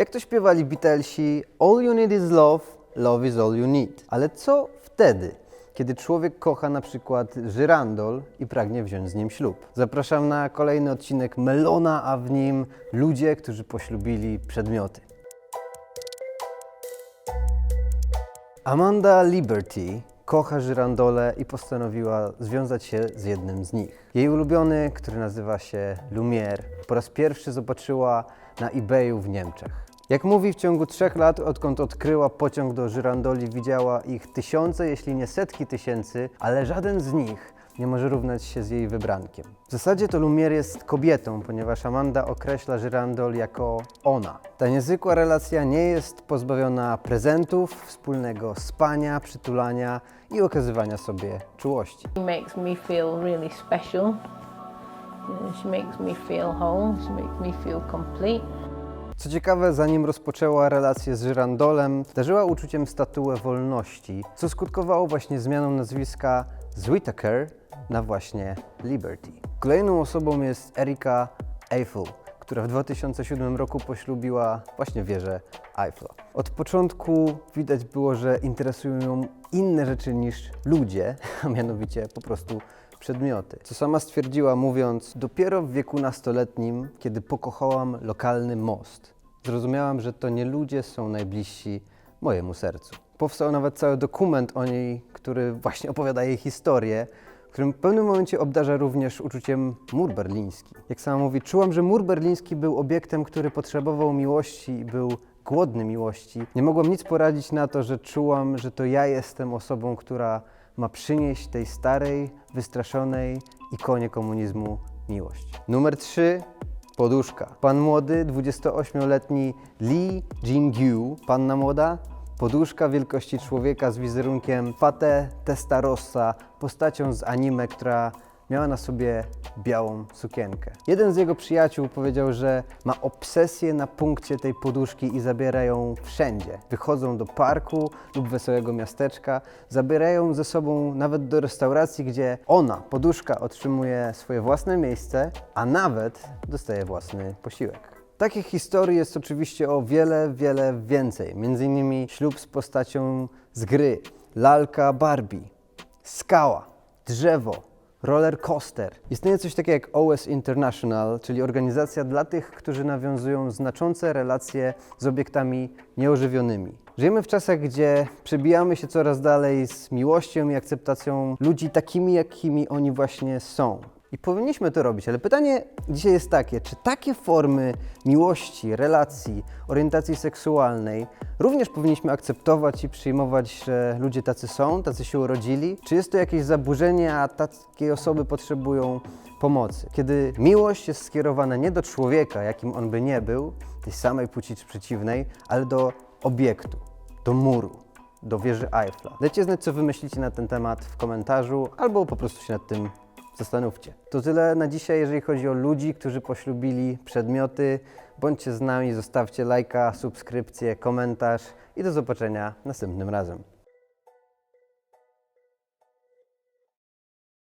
Jak to śpiewali Beatlesi, all you need is love, love is all you need. Ale co wtedy, kiedy człowiek kocha na przykład żyrandol i pragnie wziąć z nim ślub? Zapraszam na kolejny odcinek Melona, a w nim ludzie, którzy poślubili przedmioty. Amanda Liberty kocha żyrandole i postanowiła związać się z jednym z nich. Jej ulubiony, który nazywa się Lumière, po raz pierwszy zobaczyła na eBayu w Niemczech. Jak mówi, w ciągu trzech lat, odkąd odkryła pociąg do żyrandoli, widziała ich tysiące, jeśli nie setki tysięcy, ale żaden z nich nie może równać się z jej wybrankiem. W zasadzie to Lumière jest kobietą, ponieważ Amanda określa żyrandol jako ona. Ta niezwykła relacja nie jest pozbawiona prezentów, wspólnego spania, przytulania i okazywania sobie czułości. She makes me feel really special. She makes me feel whole. She makes me feel complete. Co ciekawe, zanim rozpoczęła relację z żyrandolem, darzyła uczuciem statuę wolności, co skutkowało właśnie zmianą nazwiska z Whittaker na właśnie Liberty. Kolejną osobą jest Erika Eiffel, która w 2007 roku poślubiła właśnie wieżę Eiffla. Od początku widać było, że interesują ją inne rzeczy niż ludzie, a mianowicie po prostu przedmioty. Co sama stwierdziła, mówiąc: Dopiero w wieku nastoletnim, kiedy pokochałam lokalny most, zrozumiałam, że to nie ludzie są najbliżsi mojemu sercu. Powstał nawet cały dokument o niej, który właśnie opowiada jej historię, w którym w pewnym momencie obdarza również uczuciem mur berliński. Jak sama mówi, czułam, że mur berliński był obiektem, który potrzebował miłości i był głodny miłości. Nie mogłam nic poradzić na to, że czułam, że to ja jestem osobą, która ma przynieść tej starej, wystraszonej ikonie komunizmu miłość. Numer 3. Poduszka. Pan młody, 28-letni Lee Jin-gyu, panna młoda, Poduszka wielkości człowieka z wizerunkiem Fate Testarossa, postacią z anime, która miała na sobie białą sukienkę. Jeden z jego przyjaciół powiedział, że ma obsesję na punkcie tej poduszki i zabiera ją wszędzie. Wychodzą do parku lub wesołego miasteczka, zabierają ze sobą nawet do restauracji, gdzie ona, poduszka, otrzymuje swoje własne miejsce, a nawet dostaje własny posiłek. Takich historii jest oczywiście o wiele, wiele więcej. Między innymi ślub z postacią z gry, lalka Barbie, skała, drzewo, roller coaster. Istnieje coś takiego jak OS International, czyli organizacja dla tych, którzy nawiązują znaczące relacje z obiektami nieożywionymi. Żyjemy w czasach, gdzie przebijamy się coraz dalej z miłością i akceptacją ludzi takimi, jakimi oni właśnie są. I powinniśmy to robić, ale pytanie dzisiaj jest takie, czy takie formy miłości, relacji, orientacji seksualnej również powinniśmy akceptować i przyjmować, że ludzie tacy są, tacy się urodzili? Czy jest to jakieś zaburzenie, a takie osoby potrzebują pomocy? Kiedy miłość jest skierowana nie do człowieka, jakim on by nie był, tej samej płci czy przeciwnej, ale do obiektu, do muru do wieży Eiffla. Dajcie znać, co wy myślicie na ten temat w komentarzu, albo po prostu się nad tym zastanówcie. To tyle na dzisiaj, jeżeli chodzi o ludzi, którzy poślubili przedmioty. Bądźcie z nami, zostawcie lajka, subskrypcję, komentarz i do zobaczenia następnym razem.